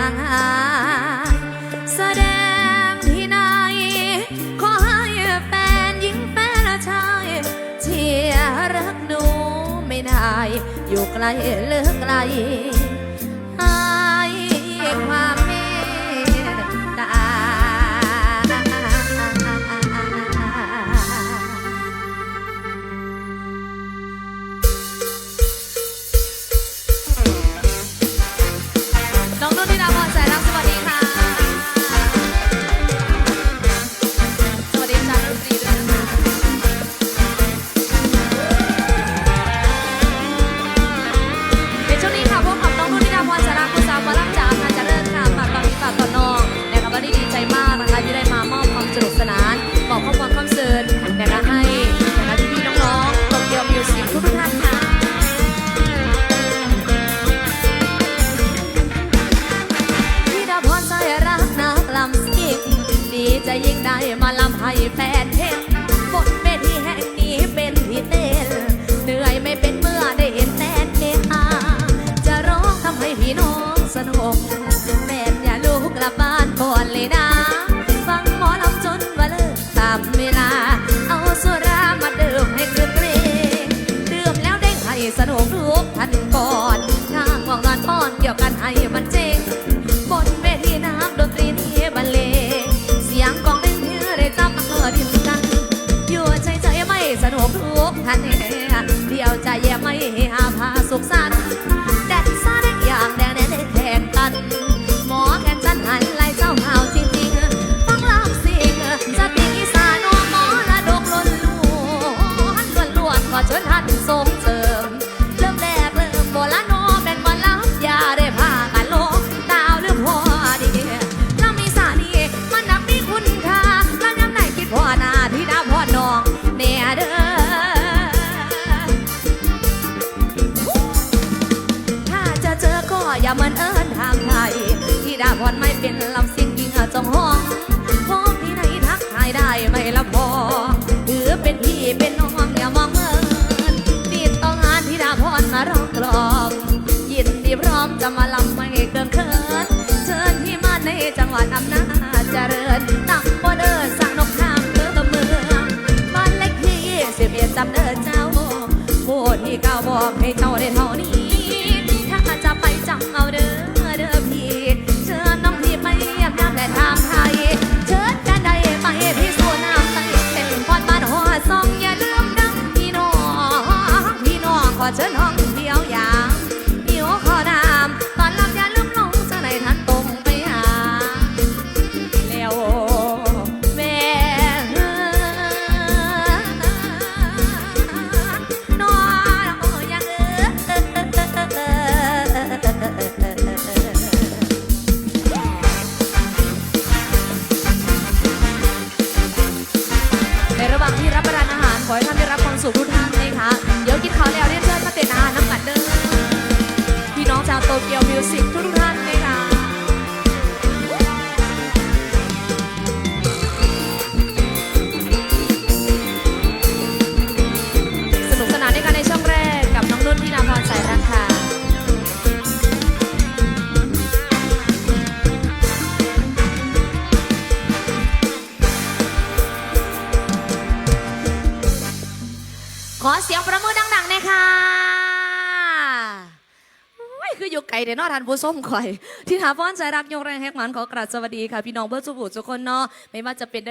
างหายแสดงที่ไหน ขอให้แฟนหญิงแฟนชายเชียร์รักหนูไม่ได้ อยู่ไกลเหลือไกล ได้มาลำให้แฟนเห แน่เด้อถ้าจะเจอก็อย่ามันเอิญทางไทยที่ดาพรไม่เป็นลำสิ้นยิงจองห้องพบที่ไหนทักทายได้ไม่ละพอถือเป็นพี่เป็นน้องอย่ามองเมินติดต้องงานที่ดาพรมาร้องกลองยินดีพร้อมจะมาลำไม่เกินเขินเชิญที่มาในจังหวัดอำนาจเจริญตั้งโบเดอร์สั่งน พี่ก้าบอกให้เจ้าได้เท่านี้ ถ้าจะไปจังเอาเด้อเด้อพี่ เชิญน้องพี่ไปเยี่ยมยามแต่ทางไทย เชิญกันได้ไปพี่สูน้ำไตเป็นพอดบ้านหัวซองอย่าลืมดังพี่น้อง พี่น้องขอเชิญห้อง หว่างที่รับประทานอาหาร ขอให้ท่านได้รับความสุขทุกท่านนะคะเดี๋ยวกินข้าวแล้วเรียนเชิญมาเต้นอาหารน้ำกัดเด้อพี่น้องชาวโตเกียวมิวสิกทุกท่าน เสียงประมือดังๆหน่อยค่ะคืออยู่ไกลเดี๋ยวนอทันผู้ส้มข่อย ที่หาฟ้อนใจรักยงแรงแฮกหมันขอกราบสวัสดีค่ะ พี่น้องเบอร์ดสุบุทุกคนเนาะไม่ว่าจะเป็น